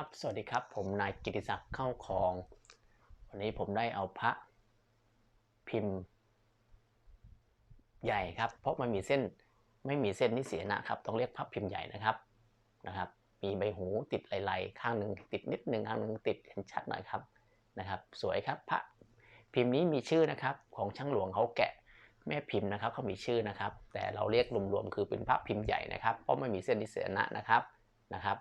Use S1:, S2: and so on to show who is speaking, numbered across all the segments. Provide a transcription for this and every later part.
S1: ครับ สวัสดีครับ ผมนายกิติศักดิ์เข้าคลอง วันนี้ผมได้เอาพระพิมพ์ ใหญ่ครับ เพราะมันมีเส้นไม่มีเส้นนิเสียนะครับ ต้องเรียกพระพิมพ์ใหญ่นะครับนะครับ มีใบหูติดลายๆข้างหนึ่งติดนิดหนึ่งข้างหนึ่งติดเห็นชัดหน่อยครับนะครับ สวยครับพระพิมพ์นี้มีชื่อนะครับของช่างหลวงเขาแกะแม่พิมพ์นะครับเขามีชื่อนะครับ แต่เราเรียกรวมๆคือเป็นพระพิมพ์ใหญ่นะครับ เพราะไม่มีเส้นนิเสนะนะครับนะครับ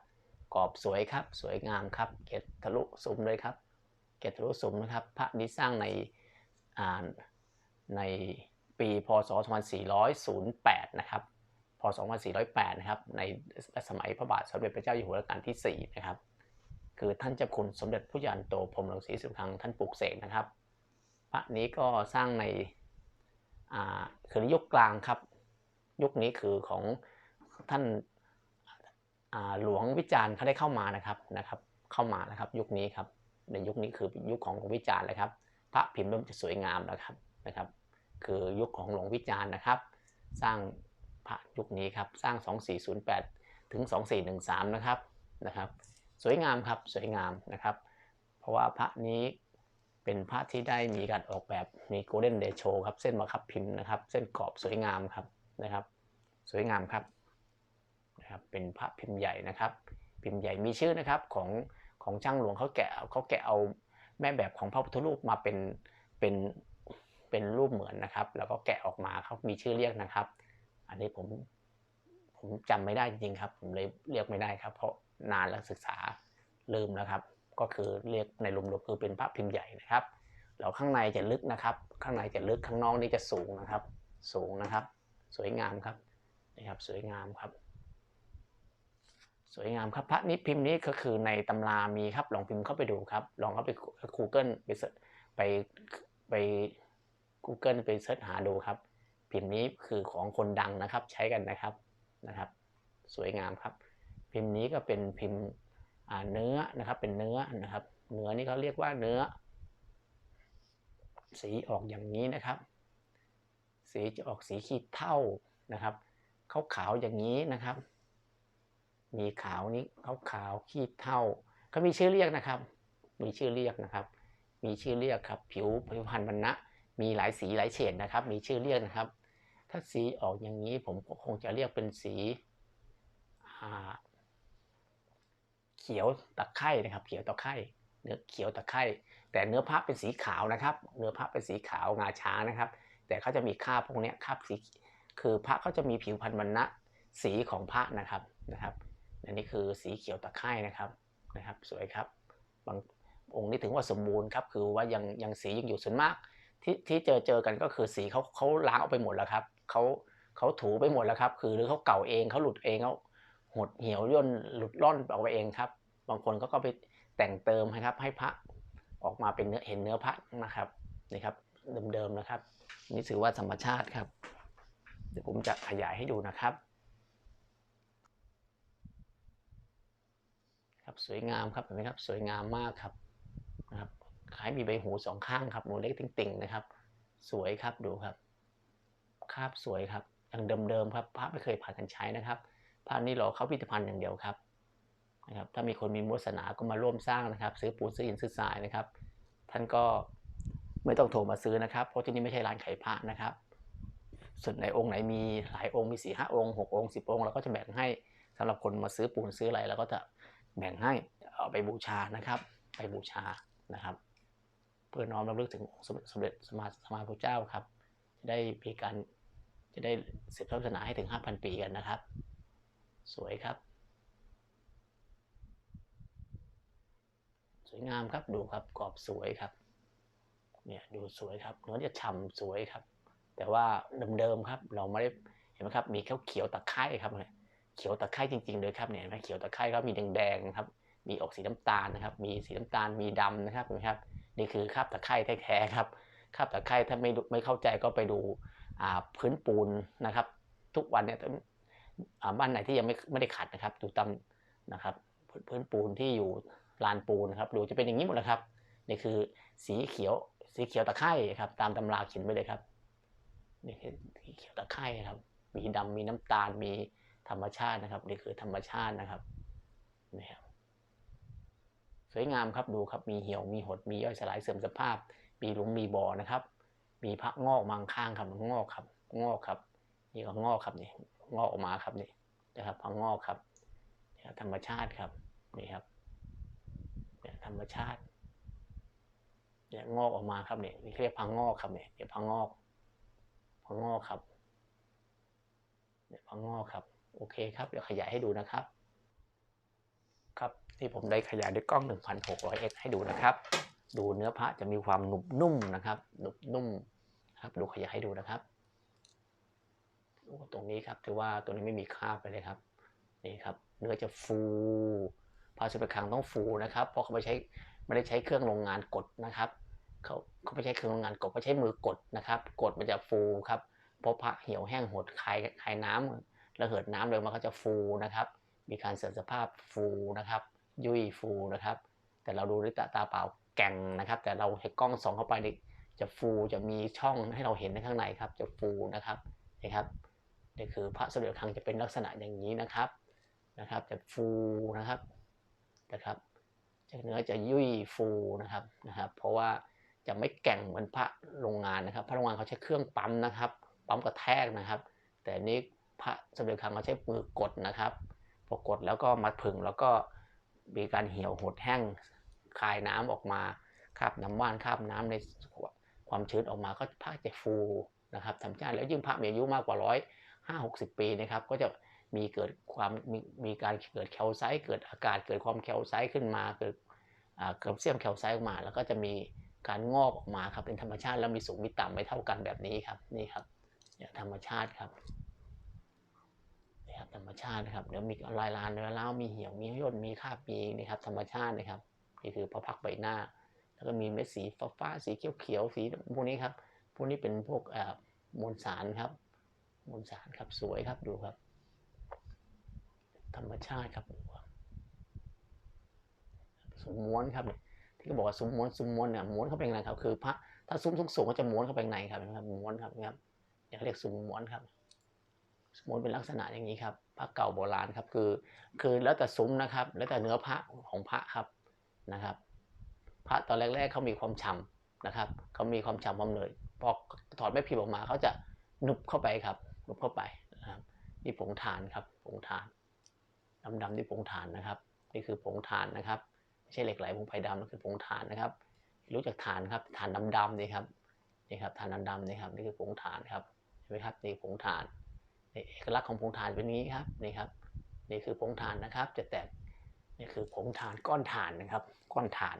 S1: กรอบสวยครับ สวยงามครับ เกตทะลุซุ้มเลยครับ เกตทะลุซุ้มนะครับ พระนี้สร้างในอ่าในปีพศ 2408 นะครับ พศ 2408 นะครับ ในสมัยพระบาทสมเด็จพระเจ้าอยู่หัวรัชกาลที่ 4 นะครับ คือท่านเจ้าคุณสมเด็จพระยานโตพรหมรังสีสุขังท่านปลูกเสกนะครับ พระนี้ก็สร้างในอ่าคือยุคกลางครับ ยุคนี้คือของท่าน หลวงวิจารณ์เขาได้เข้ามานะครับนะครับ เข้ามานะครับยุคนี้ครับในยุคนี้คือยุคของหลวงวิจารณ์เลยครับ พระพิมพ์เริ่มจะสวยงามแล้วครับนะครับ คือยุคของหลวงวิจารณ์นะครับ สร้างพระยุคนี้ครับสร้าง 2408 ถึง 2413 นะครับนะครับ สวยงามครับสวยงามนะครับ เพราะว่าพระนี้เป็นพระที่ได้มีการออกแบบมีโกลเด้นเดโชครับเส้นมาคับพิมพ์นะครับ เส้นกรอบสวยงามครับนะครับ สวยงามครับ นะครับเป็นพระพิมพ์ใหญ่นะครับ พิมพ์ใหญ่มีชื่อนะครับของของช่างหลวงเขาแกะเขาแกะเอาแม่แบบของพระพุทธรูปมาเป็นเป็นเป็นรูปเหมือนนะครับ แล้วก็แกะออกมาเขามีชื่อเรียกนะครับ อันนี้ผมผมจำไม่ได้จริงครับ ผมเลยเรียกไม่ได้ครับ เพราะนานแล้วศึกษาลืมแล้วครับ ก็คือเรียกในรวมๆคือเป็นพระพิมพ์ใหญ่นะครับแล้วข้างในจะลึกนะครับ ข้างในจะลึกข้างนอกนี่จะสูงนะครับ สูงนะครับ สวยงามครับนะครับ สวยงามครับ สวยงามครับพระนี้พิมพ์นี้ก็คือในตำรามีครับลองพิมพ์เข้าไปดูครับ ลองเข้าไป Google ไปเสิร์ชไปไป Google ไปเสิร์ชหาดูครับ พิมพ์นี้คือของคนดังนะครับใช้กันนะครับนะครับ สวยงามครับ พิมพ์นี้ก็เป็นพิมพ์เนื้อนะครับเป็นเนื้อนะครับ เนื้อนี่เขาเรียกว่าเนื้อ สีออกอย่างนี้นะครับ สีจะออกสีขีดเท่านะครับขาวๆอย่างนี้นะครับ มีขาวนี้ขาวขาวขีดเท่าเขามีชื่อเรียกนะครับ มีชื่อเรียกนะครับ มีชื่อเรียกครับ ผิวผิวพรรณวรรณะ มีหลายสีหลายเฉดนะครับ มีชื่อเรียกนะครับ ถ้าสีออกอย่างนี้ผมก็คงจะเรียกเป็นสีเขียวตะไคร่นะครับ เขียวตะไคร่เนื้อเขียวตะไคร่แต่เนื้อผ้าเป็นสีขาวนะครับ เนื้อผ้าเป็นสีขาวงาช้างนะครับ แต่เขาจะมีคาบพวกนี้คาบสีคือพระเขาจะมีผิวพรรณวรรณะสีของพระนะครับนะครับ อันนี้คือสีเขียวตะไคร่นะครับนะครับสวยครับบางองค์นี้ถึงว่าสมบูรณ์ครับคือว่ายังยังสียังอยู่ส่วนมาก ที่ที่เจอเจอกันก็คือสีเขาเขาล้างออกไปหมดแล้วครับเขาเขาถูไปหมดแล้วครับ คือหรือเขาเก่าเองเขาหลุดเองเขาหดเหี่ยวย่นหลุดร่อนออกไปเองครับ บางคนเขาก็ไปแต่งเติมนะครับ ให้พระออกมาเป็นเนื้อเห็นเนื้อพระนะครับนี่ครับเดิมๆนะครับ นี่ถือว่าธรรมชาติครับ เดี๋ยวผมจะขยายให้ดูนะครับ ครับ สวยงามครับเห็นไหมครับ สวยงามมากครับนะครับคล้ายมีใบหูสองข้างครับหนูเล็กติ่งๆนะครับ สวยครับดูครับคาบสวยครับอย่างเดิมๆครับพระไม่เคยผ่านการใช้นะครับพระนี้รอเข้าพิพิธภัณฑ์อย่างเดียวครับนะครับ ถ้ามีคนมีมุสนาก็มาร่วมสร้างนะครับ ซื้อปูนซื้อหินซื้อทรายนะครับ ท่านก็ไม่ต้องโทรมาซื้อนะครับ เพราะที่นี่ไม่ใช่ร้านขายพระนะครับ ส่วนในองค์ไหนมีหลายองค์มีสี่ห้าองค์หกองค์สิบองค์เราก็จะแบ่งให้สำหรับคนมาซื้อปูนซื้ออะไรเราก็จะ แบ่งให้เอาไปบูชานะครับ ไปบูชานะครับ เพื่อน้อมรำลึกถึงองค์สมเด็จสมมาสมมาพระเจ้าครับ จะได้มีการจะได้สืบทอดศาสนาให้ถึง 5,000 ปีกันนะครับ สวยครับ สวยงามครับดูครับกรอบสวยครับเนี่ยดูสวยครับเนื้อจะฉ่ำสวยครับ แต่ว่าเดิมๆครับเราไม่ได้เห็นไหมครับมีข้าวเขียวตะไคร้ครับเนี่ย เขียวตะไคร้จริงๆเลยครับเนี่ยเห็นไหมเขียวตะไคร้ก็มีแดงๆนะครับมีออกสีน้ำตาลนะครับ มีสีน้ำตาลมีดำนะครับเห็นไหมครับ นี่คือคราบตะไคร้แท้ๆครับคราบตะไคร้ถ้าไม่ไม่เข้าใจก็ไปดูพื้นปูนนะครับ ทุกวันเนี่ยบ้านไหนที่ยังไม่ไม่ได้ขัดนะครับ ดูตามนะครับพื้นปูนที่อยู่ลานปูนนะครับดูจะเป็นอย่างนี้หมดเลยครับนี่คือสีเขียวสีเขียวตะไคร่ครับ ตามตำราเขียนไว้เลยครับนี่คือสีเขียวตะไคร่ครับ มีดำมีน้ำตาลมี ธรรมชาตินะครับ นี่คือธรรมชาตินะครับนี่ครับ สวยงามครับดูครับมีเหี่ยวมีหดมีย่อยสลายเสื่อมสภาพ มีหลุมมีบ่อนะครับ มีพระงอกมังข้างครับงอกครับ งอกครับ นี่ก็งอกครับนี่งอกออกมาครับนี่นะครับพังงอกครับธรรมชาติครับนี่ครับเนี่ยธรรมชาติเนี่ยงอกออกมาครับเนี่ยนี่เรียกพังงอกครับเนี่ยเนี่ยพังงอกพังงอกครับเนี่ยพังงอกครับ โอเคครับเดี๋ยวขยายให้ดูนะครับ ครับที่ผมได้ขยายด้วยกล้อง 1600x ให้ดูนะครับ ดูเนื้อพระจะมีความหนุบนุ่มนะครับหนุบนุ่มครับดูขยายให้ดูนะครับตรงนี้ครับถือว่าตัวนี้ไม่มีคราบไปเลยครับนี่ครับเนื้อจะฟูพาสุปคังต้องฟูนะครับเพราะเขาไม่ใช้ไม่ได้ใช้เครื่องโรงงานกดนะครับเขาเขาไม่ใช้เครื่องโรงงานกดเขาใช้มือกดนะครับ กดมันจะฟูครับเพราะพระเหี่ยวแห้งหดคายคายน้ำ ระเหิดน้ำเลยมันก็จะฟูนะครับ มีการเสื่อมสภาพฟูนะครับ ยุ่ยฟูนะครับ แต่เราดูด้วยตาตาเปล่าแก่งนะครับ แต่เราให้กล้องส่องเข้าไปนี่จะฟูจะมีช่องให้เราเห็นในข้างในครับ จะฟูนะครับนะครับนี่คือพระสมเด็จคังจะเป็นลักษณะอย่างนี้นะครับนะครับ จะฟูนะครับนะครับจะเนื้อจะยุ่ยฟูนะครับนะครับ เพราะว่าจะไม่แก่งเหมือนพระโรงงานนะครับ พระโรงงานเขาใช้เครื่องปั๊มนะครับ ปั๊มกระแทกนะครับ แต่นี้ พระสมเด็จครั้งเขาใช้มือกดนะครับพอกดแล้วก็มาผึ่งแล้วก็มีการเหี่ยวหดแห้งคายน้ำออกมาคาบน้ำว่านคาบน้ำในความชื้นออกมาก็พระจะฟูนะครับธรรมชาติแล้วยิ่งพระมีอายุมากกว่าร้อยห้าหกสิบปีนะครับ ก็จะมีเกิดความมีมีการเกิดแคลไซต์เกิดอากาศเกิดความแคลไซต์ขึ้นมา เกิดเกิดเสียมแคลไซต์ออกมา แล้วก็จะมีการงอกออกมาครับเป็นธรรมชาติแล้วมีสูงมีต่ำไม่เท่ากันแบบนี้ครับนี่ครับธรรมชาติครับ นี่ครับธรรมชาตินะครับเดี๋ยวมีลายลานเนื้อเล้ามีเหี่ยวมีย่นมีคราบมีนี่ครับธรรมชาตินะครับนี่คือพระพักใบหน้า แล้วก็มีเม็ดสีฟ้าฟ้าสีเขียวเขียวสีพวกนี้ครับพวกนี้เป็นพวกมวลสารครับมวลสารครับสวยครับดูครับ ธรรมชาติครับสมม้วนครับที่เขาบอกว่าสมม้วนสมม้วนเนี่ยม้วนเข้าไปในครับคือพระถ้าซุ้มสูงสูงก็จะม้วนเข้าไปในครับนะครับม้วนครับนะครับอย่างเรียกสมม้วนครับ สมม้วนเป็นลักษณะอย่างนี้ครับพระเก่าโบราณครับคือ คือแล้วแต่ซุ้มนะครับ แล้วแต่เนื้อพระของพระครับนะครับ พระตอนแรกๆเขามีความฉ่านะครับเขามีความฉ่ำความเหนื่อยพอถอดแม่พิมพ์ออกมาเขาจะนุบเข้าไปครับนุบเข้าไปนะครับนี่ผงถ่านครับผงถ่านดำๆที่ผงถ่านนะครับ นี่คือผงถ่านนะครับไม่ใช่เหล็กไหลผงไผ่ดำนั่นคือผงถ่านนะครับ รู้จักถ่านครับถ่านดำๆนี่ครับนี่ครับถ่านดำๆนี่ครับนี่คือผงถ่านครับเห็นไหมครับนี่ผงถ่าน เอกลักษณ์ของผงถ่านเป็นนี้ครับนี่ครับนี่คือผงถ่านนะครับ จะแตกนี่คือผงถ่านก้อนถ่านนะครับ ก้อนถ่าน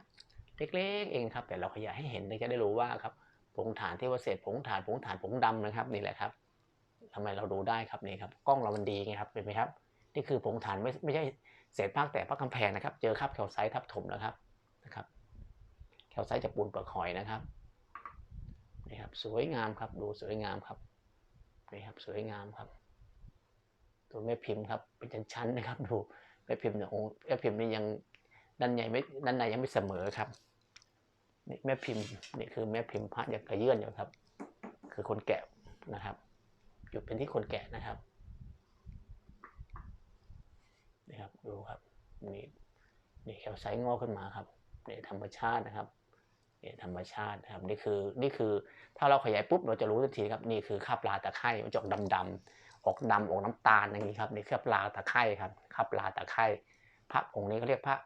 S1: เล็กๆเองครับ แต่เราขยายให้เห็นจะได้รู้ว่าครับผงถ่านที่ว่าเศษผงถ่านผงถ่านผงดำนะครับนี่แหละครับทำไมเราดูได้ครับนี่ครับกล้องเรามันดีไงครับเห็นไหมครับ นี่คือผงถ่านไม่ไม่ใช่เศษภาคแต่ภาคกำแพงนะครับ เจอครับแคลไซต์ทับถมนะครับนะครับแคลไซต์จะปูนเปลือกหอยนะครับนี่ครับสวยงามครับดูสวยงามครับนี่ครับสวยงามครับ ตัวแม่พิมพ์ครับเป็นชั้นๆนะครับดูแม่พิมพ์เนี่ยองแม่พิมพ์นี่ยังด้านใหญ่ไม่ด้านในยังไม่เสมอครับนี่แม่พิมพ์นี่คือแม่พิมพ์พระยังกระเยื่อนอยู่ครับ คือคนแกะนะครับ อยู่เป็นที่คนแกะนะครับนี่ครับดูครับนี่นี่แคลไซต์งอกขึ้นมาครับนี่ธรรมชาตินะครับนี่ธรรมชาตินะครับนี่คือนี่คือถ้าเราขยายปุ๊บเราจะรู้ทันทีครับนี่คือคาบลาตะไคร่มันจะออกดำๆ ออกดำออกน้ำตาลอย่างนี้ครับนี่คราบลาตะไคร่ครับคราบลาตะไคร่พระองค์นี้เขาเรียกพระ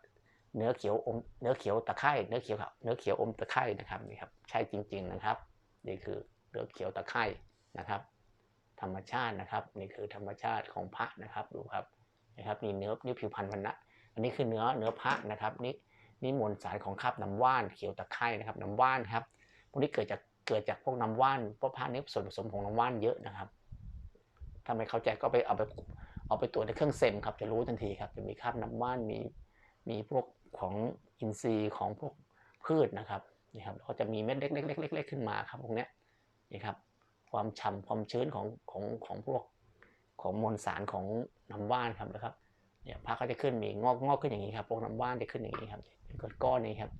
S1: เนื้อเขียวอมเนื้อเขียวตะไคร่เนื้อเขียวครับเนื้อเขียวอมตะไคร่นะครับนี่ครับใช่จริง ๆนะครับ นี่คือเนื้อเขียวตะไคร่นะครับ ธรรมชาตินะครับ นี่คือธรรมชาติของพระนะครับดูครับนะครับนี่เนื้อนี่ผิวพันธุ์มันนะอันนี้คือเนื้อเนื้อพระนะครับนี่นี่มวลสารของคราบน้ำว่านเขียวตะไคร่นะครับน้ำว่านครับพวกนี้เกิดจากเกิดจากพวกน้ำว่านเพราะพระนี้ส่วนผสมของน้ำว่านเยอะนะครับ ถ้าไม่เข้าใจก็ไปเอาไปเอาไปตรวจในเครื่องเซมครับจะรู้ทันทีครับ จะมีคราบน้ำว่านมีมีพวกของอินทรีย์ของพวกพืชนะครับนี่ครับก็จะมีเม็ดเล็กๆๆๆขึ้นมาครับพวกนี้นี่ครับความฉ่ำความชื้นของของของพวกของมวลสารของน้ำว่านครับนะครับเนี่ยพระก็จะขึ้นมีงอกงอกขึ้นอย่างนี้ครับพวกน้ำว่านจะขึ้นอย่างนี้ครับเป็นก้อนๆนี้ครับ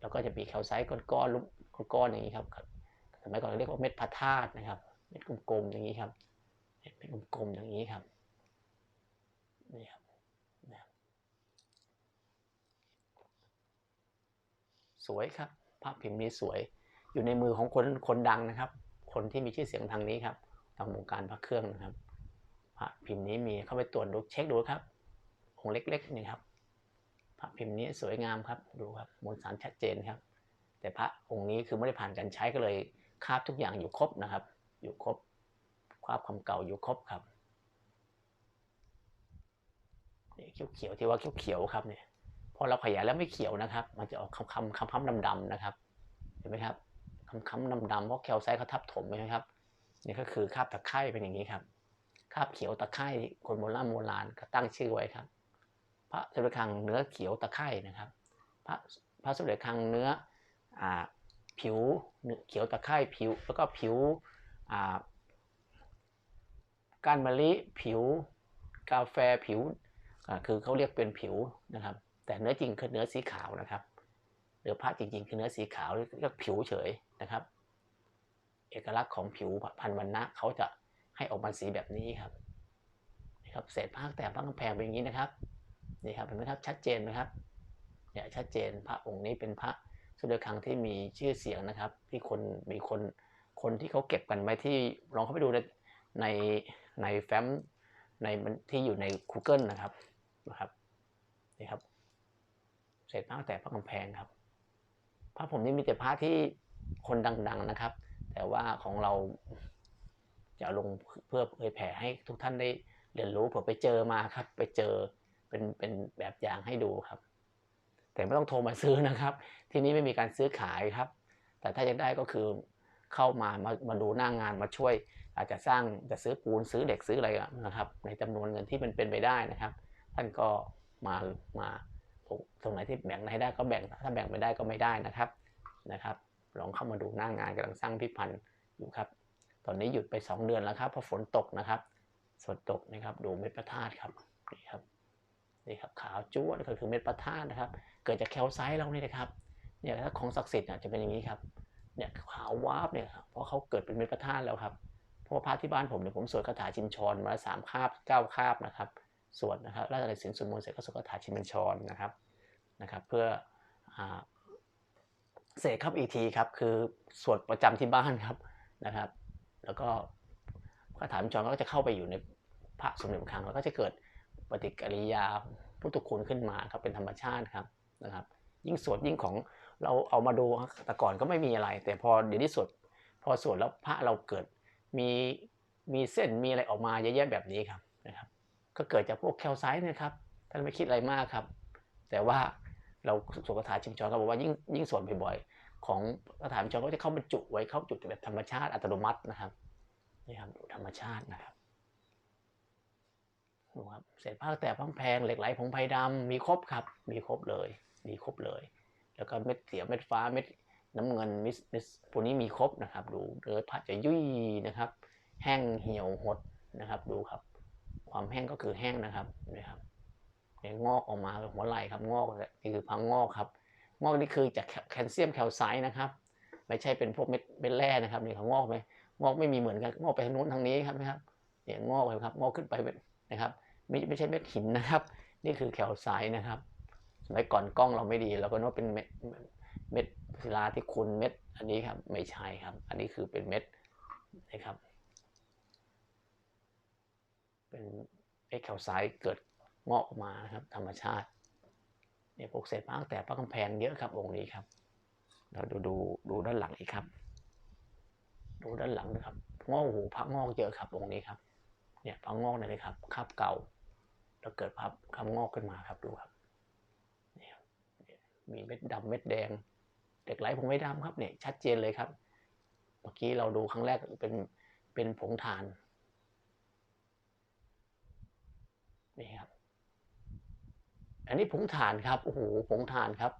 S1: แล้วก็จะมีแคลไซต์ก้อนๆลูกก้อนๆอย่างนี้ครับสมัยก่อนเรียกว่าเม็ดพระธาตุนะครับเม็ดกลมๆอย่างนี้ครับ เม็ดกลมๆอย่างนี้ครับนี่ครับสวยครับภาพพิมพ์นี้สวยอยู่ในมือของคนคนดังนะครับ คนที่มีชื่อเสียงทางนี้ครับทางวงการพระเครื่องนะครับพระพิมพ์นี้มีเข้าไปตรวจดูเช็คดูครับองค์เล็กๆนี่ครับพระพิมพ์นี้สวยงามครับดูครับมวลสารชัดเจนครับ แต่พระองค์นี้คือไม่ได้ผ่านการใช้ก็เลยคาบทุกอย่างอยู่ครบนะครับ อยู่ครบ คราบความเก่าอยู่ครบครับนี่เขียวๆที่ว่าเขียวๆครับเนี่ยพอเราขยายแล้วไม่เขียวนะครับ มันจะออกคำคำคำคำดำๆนะครับ เห็นไหมครับคำคำดำๆเพราะแคลไซต์เขาทับถมใช่ไหมครับนี่ก็คือคาบตะไคร่เป็นอย่างนี้ครับคาบเขียวตะไคร่คนโบราณโบราณก็ตั้งชื่อไว้ครับ พระสมเด็จครังเนื้อเขียวตะไคร่นะครับ พระพระสมเด็จครังเนื้ออ่าผิวเขียวตะไคร่ผิว แล้วก็ผิวอ่า ก้านมะลิผิว กาแฟผิวคือเขาเรียกเป็นผิวนะครับ แต่เนื้อจริงคือเนื้อสีขาวนะครับเนื้อพระจริงๆ คือเนื้อสีขาวเรียกผิวเฉยนะครับ เอกลักษณ์ของผิวพันวันนะเขาจะให้ออกมาสีแบบนี้ครับนี่ครับเศษผ้าแต่ผ้ากำแพงเป็นอย่างนี้นะครับนี่ครับเห็นไหมครับชัดเจนไหมครับเนี่ยชัดเจนพระองค์นี้เป็นพระสมเด็จครั้งที่มีชื่อเสียงนะครับ ที่คนมีคนคนที่เขาเก็บกันไว้ที่ลองเข้าไปดูในใน ในแฟ้มในที่อยู่ใน Google นะครับนะครับนี่ครับเศษผ้าแต่ผ้ากำแพงครับพระผมนี่มีแต่พระที่คนดัง ๆนะครับ แต่ว่าของเราจะลงเพื่อเผยแผ่ให้ทุกท่านได้เรียนรู้เผื่อไปเจอมาครับ ไปเจอเป็นเป็นแบบอย่างให้ดูครับ แต่ไม่ต้องโทรมาซื้อนะครับ ที่นี้ไม่มีการซื้อขายครับ แต่ถ้าจะได้ก็คือเข้ามามามาดูหน้างงานมาช่วย อาจจะสร้างจะซื้อปูนซื้อเด็กซื้ออะไรนะครับ ในจำนวนเงินที่มันเป็นไปได้นะครับ ท่านก็มามาตรงไหนที่แบ่งให้ได้ก็แบ่งถ้าแบ่งไม่ได้ก็ไม่ได้นะครับนะครับ ลองเข้ามาดูหน้างงานกำลังสร้างพิพันธ์อยู่ครับ ตอนนี้หยุดไป 2 เดือนแล้วครับเพราะฝนตกนะครับฝนตกนะครับดูเม็ดพระธาตุครับนี่ครับนี่ครับขาวจั๊วนก็คือเม็ดพระธาตุนะครับ เกิดจากแคลไซต์เรานี่นะครับเนี่ยถ้าของศักดิ์สิทธิ์จะเป็นอย่างนี้ครับเนี่ยขาววาบเนี่ยเพราะเขาเกิดเป็นเม็ดพระธาตุแล้วครับ เพราะว่าพระที่บ้านผมเนี่ยผมสวดคาถาชินชรมาสามคาบเก้าคาบนะครับสวดนะครับราชการศิลป์สวดมนต์เสร็จก็สวดคาถาชินชรนะครับนะครับ เพื่อเสกครับอีทีครับคือสวดประจำที่บ้านครับนะครับ แล้วก็คาถาบัญชรก็จะเข้าไปอยู่ในพระสมเด็จครั้งแล้วก็จะเกิดปฏิกิริยาพุทธคุณขึ้นมาครับเป็นธรรมชาติครับนะครับ ยิ่งสวดยิ่งของเราเอามาดูแต่ก่อนก็ไม่มีอะไร แต่พอเดี๋ยวนี้สวดพอสวดแล้วพระเราเกิด มีมีเส้นมีอะไรออกมาเยอะแยะแบบนี้ครับนะครับ ก็เกิดจากพวกแคลไซต์นะครับท่านไม่คิดอะไรมากครับ แต่ว่าเราสวดคาถาชิงชอนก็บอกว่ายิ่งยิ่งสวดบ่อยๆ ของคาถาชิงชอนก็จะเข้าบรรจุไว้เข้าจุดแบบธรรมชาติอัตโนมัตินะครับนี่ครับธรรมชาตินะครับดูครับเศษผ้าแต่พังแพงเหล็กไหลผงไผ่ดำมีครบครับ มีครบเลย มีครบเลย แล้วก็เม็ดเสียเม็ดฟ้าเม็ด น้ำเงินมิสมิสพวกนี้มีครบนะครับดูเนื้อผ้าจะยุ่ยนะครับ แห้งเหี่ยวหดนะครับ ดูครับ ความแห้งก็คือแห้งนะครับนะครับเนี่ยงอกออกมาหัวไหล่ครับงอกนี่คือพังงอกครับ งอกนี่คือจากแคลเซียมแคลไซต์นะครับ ไม่ใช่เป็นพวกเม็ดเม็ดแร่นะครับนี่เขางอกไหมงอกไม่มีเหมือนกันงอกไปทางโน้นทางนี้ครับนะครับเนี่ยงอกไปครับงอกขึ้นไปนะครับไม่ไม่ใช่เม็ดหินนะครับ นี่คือแคลไซต์นะครับสมัยก่อนกล้องเราไม่ดีเราก็นึกว่าเป็นเม็ด เม็ดศิลาที่คุณเม็ดอันนี้ครับไม่ใช่ครับ อันนี้คือเป็นเม็ดนะครับ เป็นเอ็กแคลไซต์เกิดงอกมานะครับธรรมชาติเนี่ยพวกเศษพังแต่พักกำแพงเยอะครับองค์นี้ครับ เราดูดูดูด้านหลังอีกครับ ดูด้านหลังนะครับงอกหูพักงอกเยอะครับองค์นี้ครับ เนี่ยพักงอกเลยครับคาบเก่าแล้วเกิดพับคำงอกขึ้นมาครับดูครับเนี่ยมีเม็ดดำเม็ดแดง เด็กไหลผงไม่ดำครับเนี่ยชัดเจนเลยครับ เมื่อกี้เราดูครั้งแรกเป็นเป็นผงถ่านนี่ครับ อันนี้ผงถ่านครับโอ้โหผงถ่านครับ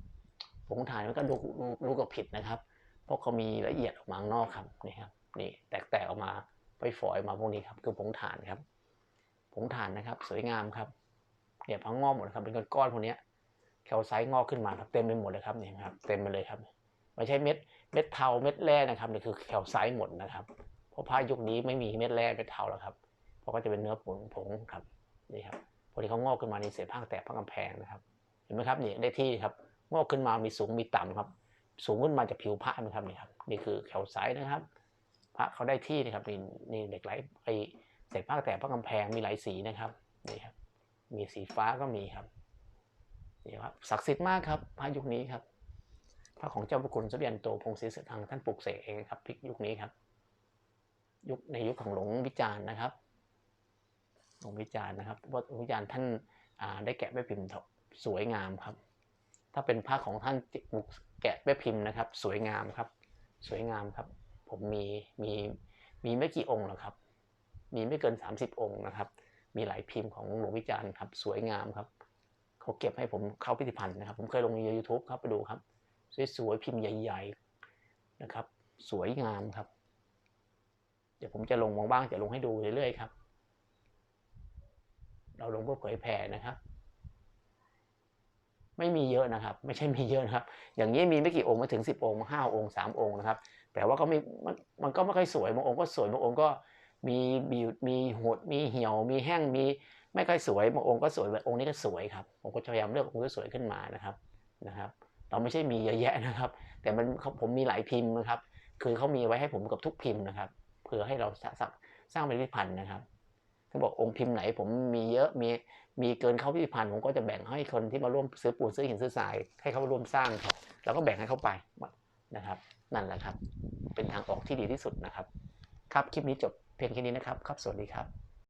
S1: ผงถ่านมันก็ดูดูดูกับผิดนะครับ เพราะเขามีละเอียดออกมางนอกครับนี่ครับนี่แตกๆออกมาไปฝอยมาพวกนี้ครับ คือผงถ่านครับผงถ่านนะครับ สวยงามครับเนี่ยพังงอกหมดครับเป็นก้อนๆพวกนี้แคลไซต์งอกขึ้นมาครับเต็มไปหมดเลยครับเนี่ยครับ เต็มไปเลยครับ ไม่ใช่เม็ดเม็ดเทาเม็ดแร่นะครับนี่คือแคลไซต์หมดนะครับเพราะผ้ายุคนี้ไม่มีเม็ดแร่เม็ดเทาแล้วครับเพราะก็จะเป็นเนื้อผงผงครับนี่ครับพอที่เขางอกขึ้นมาในเศษผ้าแตกผ้ากำแพงนะครับเห็นไหมครับนี่ได้ที่ครับงอกขึ้นมามีสูงมีต่ำครับ สูงขึ้นมาจากผิวพระนะครับนี่ครับนี่คือแขวไซส์นะครับ พระเขาได้ที่นะครับนี่นี่เหล็กไหลไอเศษผ้าแต่พระกำแพงมีหลายสีนะครับนี่ครับมีสีฟ้าก็มีครับนี่ครับศักดิ์สิทธิ์มากครับพระยุคนี้ครับ พระของเจ้าพระคุณสมเด็จโตพงศรีสุทธังท่านปลูกเสกเองครับพิกยุคนี้ครับ ยุคในยุคของหลวงวิจารณ์นะครับหลวงวิจารณ์นะครับว่าหลวงวิจารณ์ท่านาได้แกะแม่พิมพ์สวยงามครับ ถ้าเป็นพระของท่านบุกแกะแม่พิมพ์นะครับ สวยงามครับ สวยงามครับ ผมมีมีมีไม่กี่องค์หรอกครับ มีไม่เกิน 30 องค์นะครับ มีหลายพิมพ์ของหลวงวิจารณ์ครับ สวยงามครับเขาเก็บให้ผมเข้าพิพิธภัณฑ์นะครับ ผมเคยลงใน YouTube ครับไปดูครับ สวยๆพิมพ์ใหญ่ ๆนะครับ สวยงามครับ เดี๋ยวผมจะลงบ้างจะลงให้ดูเรื่อยๆครับ เราลงเพื่อเผยแผ่นะครับ ไม่มีเยอะนะครับ ไม่ใช่มีเยอะนะครับ อย่างนี้มีไม่กี่องค์ม่ถึงสิบองค์ห้าองค์สามองค์นะครับแต่ว่าก็ไม่มันมันก็ไม่ค่อยสวยบางองค์ก็สวยบางองค์ก็มีมีมีหดมีเหี่ยว มีแห้งมีไม่ค่อยสวยบางองค์ก็สวยแบบองค์นี้ก็สวยครับผมก็พยายามเลือกองค์ที่สวยขึ้นมานะครับนะครับ เราไม่ใช่มีเยอะแยะนะครับ แต่มันผมมีหลายพิมพ์นะครับ คือเขามีไว้ให้ผมกับทุกพิมพ์นะครับเพื่อให้เราสร้างสร้างเป็นพิตภัณฑ์นะครับถ้าบอกองค์พิมพ์ไหนผมมีเยอะมีมีเกินเข้าพิพิธภัณฑ์ผมก็จะแบ่งให้คนที่มาร่วมซื้อปูนซื้อหินซื้อทรายให้เขาร่วมสร้างครับแล้วก็แบ่งให้เขาไปนะครับ นั่นแหละครับ เป็นทางออกที่ดีที่สุดนะครับ ครับคลิปนี้จบเพียงแค่นี้นะครับ ครับสวัสดีครับ